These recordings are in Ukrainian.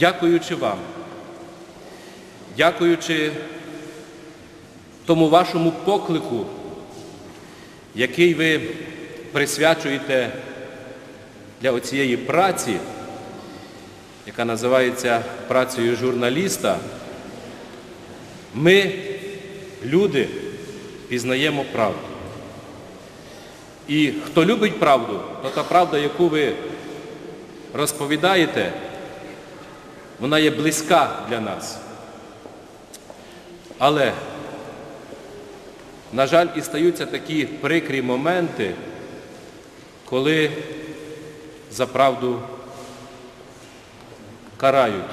дякуючи вам, дякуючи тому вашому поклику, який ви присвячуєте для оцієї праці, яка називається працею журналіста, ми, люди, пізнаємо правду. І хто любить правду, то та правда, яку ви розповідаєте, вона є близька для нас. Але, на жаль, і стаються такі прикрі моменти, коли за правду карають.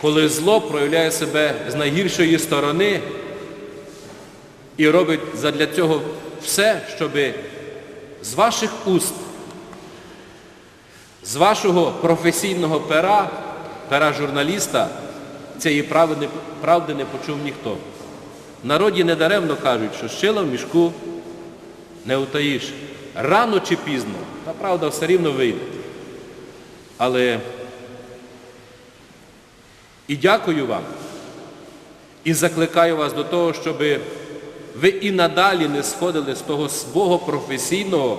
Коли зло проявляє себе з найгіршої сторони і робить задля цього все, щоб з ваших уст, з вашого професійного пера, пера журналіста, цієї правди, правди не почув ніхто. Народі недаремно кажуть, що щила в мішку не утаїш. Рано чи пізно, та правда все рівно вийде. Але і дякую вам, і закликаю вас до того, щоб ви і надалі не сходили з того свого професійного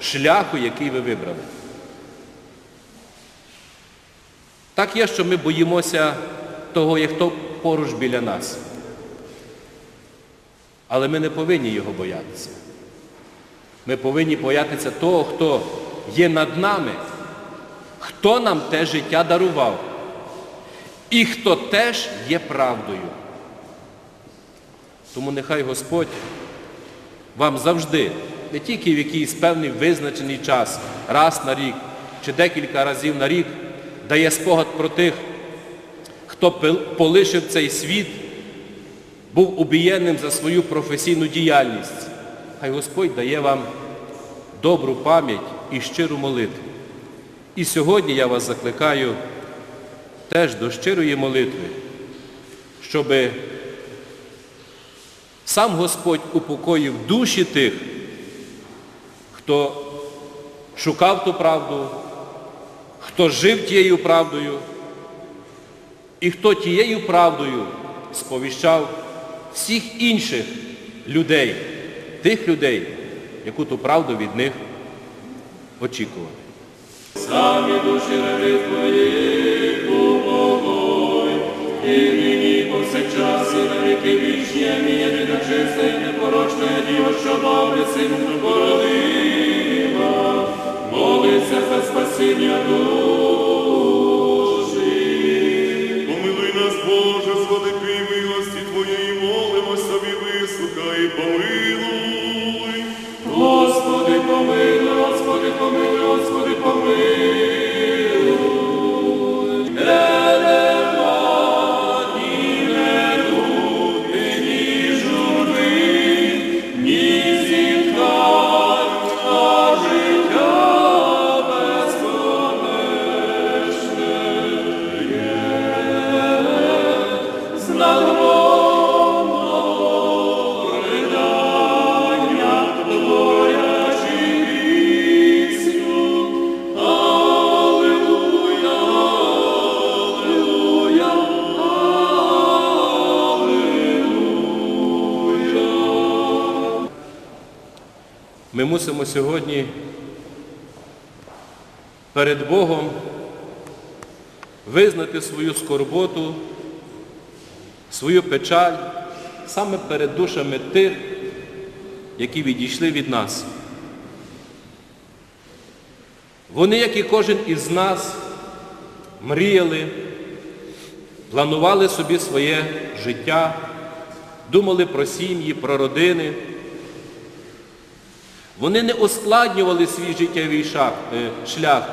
шляху, який ви вибрали. Так є, що ми боїмося того, як хто поруч біля нас. Але ми не повинні його боятися. Ми повинні боятися того, хто є над нами, хто нам те життя дарував і хто теж є правдою. Тому нехай Господь вам завжди, не тільки в якийсь певний визначений час, раз на рік чи декілька разів на рік, дає спогад про тих, хто полишив цей світ, був убієнним за свою професійну діяльність. Хай Господь дає вам добру пам'ять і щиру молитву. І сьогодні я вас закликаю теж до щирої молитви, щоб сам Господь упокоїв душі тих, хто шукав ту правду, хто жив тією правдою і хто тією правдою сповіщав всіх інших людей, тих людей, яку ту правду від них очікували. Самі душі ради Твої упокой, і нині повсякчас, і на віки вічні, амінь, єдина чиста і непорочна Діва, що бавлять сину породила, за спасіння душі. Помилуй нас, Боже, з великої милості Твоєї, молимо тобі, вислухай, помилуй. Господи, помилуй, Господи, помилуй, Господи, помилуй. Ми мусимо сьогодні перед Богом визнати свою скорботу, свою печаль саме перед душами тих, які відійшли від нас. Вони, як і кожен із нас, мріяли, планували собі своє життя, думали про сім'ї, про родини. Вони не ускладнювали свій життєвий е, шлях,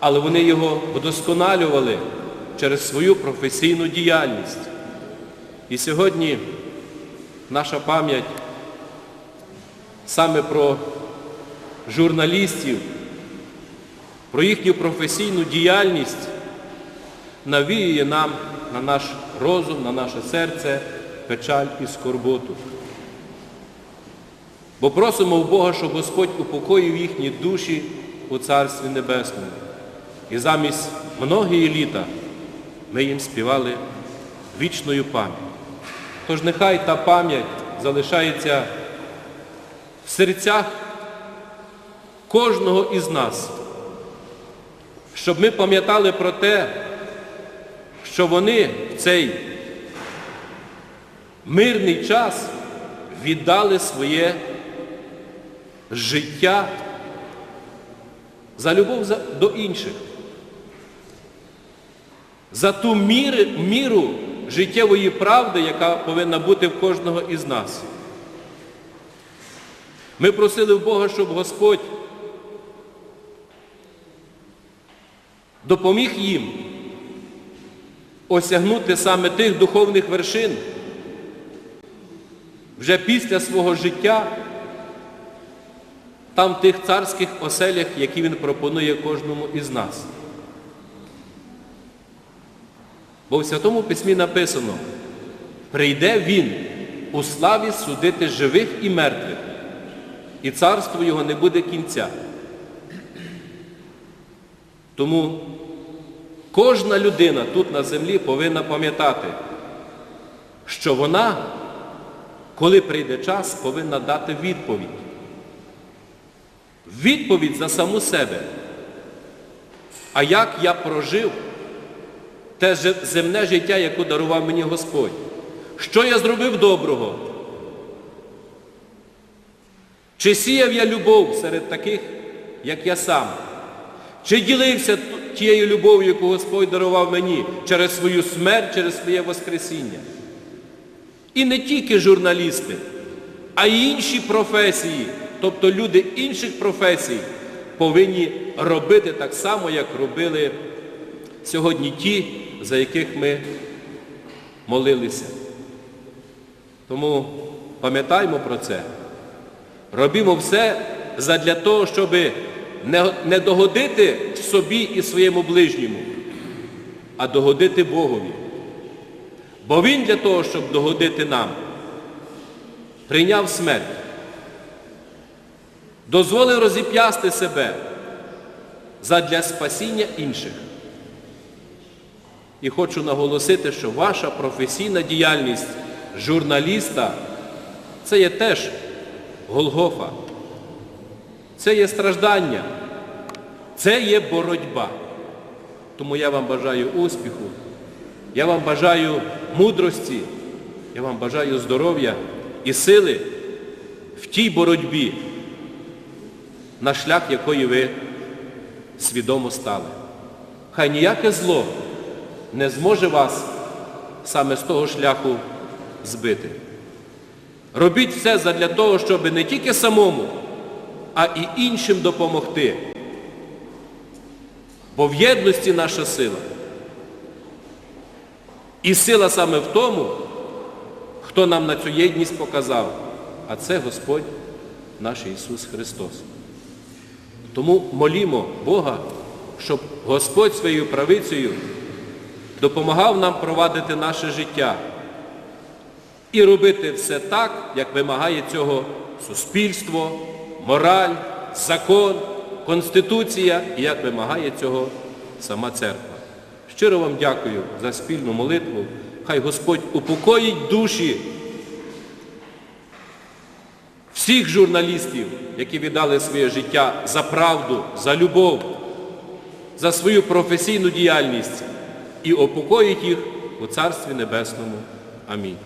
але вони його вдосконалювали через свою професійну діяльність. І сьогодні наша пам'ять саме про журналістів, про їхню професійну діяльність навіює нам на наш розум, на наше серце печаль і скорботу. Бо просимо в Бога, щоб Господь упокоїв їхні душі у Царстві Небесному. І замість многії літа ми їм співали вічною пам'ять. Тож нехай та пам'ять залишається в серцях кожного із нас, щоб ми пам'ятали про те, що вони в цей мирний час віддали своє життя за любов до інших, за ту міри, міру життєвої правди, яка повинна бути в кожного із нас. Ми просили в Бога, щоб Господь допоміг їм осягнути саме тих духовних вершин вже після свого життя, там в тих царських оселях, які він пропонує кожному із нас. Бо в Святому Письмі написано, прийде Він у славі судити живих і мертвих, і царство його не буде кінця. Тому кожна людина тут на землі повинна пам'ятати, що вона, коли прийде час, повинна дати відповідь. Відповідь за саму себе. А як я прожив те земне життя, яке дарував мені Господь? Що я зробив доброго? Чи сіяв я любов серед таких, як я сам? Чи ділився тією любов'ю, яку Господь дарував мені через свою смерть, через своє Воскресіння? І не тільки журналісти, а й інші професії, тобто люди інших професій, повинні робити так само, як робили сьогодні ті, за яких ми молилися. Тому пам'ятаймо про це. Робімо все задля того, щоб не догодити собі і своєму ближньому, а догодити Богові. Бо Він для того, щоб догодити нам, прийняв смерть, дозволив розіп'ясти себе задля спасіння інших. І хочу наголосити, що ваша професійна діяльність журналіста це є теж Голгофа. Це є страждання, це є боротьба. Тому я вам бажаю успіху, я вам бажаю мудрості, я вам бажаю здоров'я і сили в тій боротьбі, на шлях якої ви свідомо стали. Хай ніяке зло не зможе вас саме з того шляху збити. Робіть все задля того, щоб не тільки самому, а і іншим допомогти. Бо в єдності наша сила. І сила саме в тому, хто нам на цю єдність показав, а це Господь наш Ісус Христос. Тому молімо Бога, щоб Господь своєю правицею допомагав нам провадити наше життя і робити все так, як вимагає цього суспільство, мораль, закон, конституція і як вимагає цього сама церква. Щиро вам дякую за спільну молитву. Хай Господь упокоїть душі всіх журналістів, які віддали своє життя за правду, за любов, за свою професійну діяльність і упокоїть їх у Царстві Небесному. Амінь.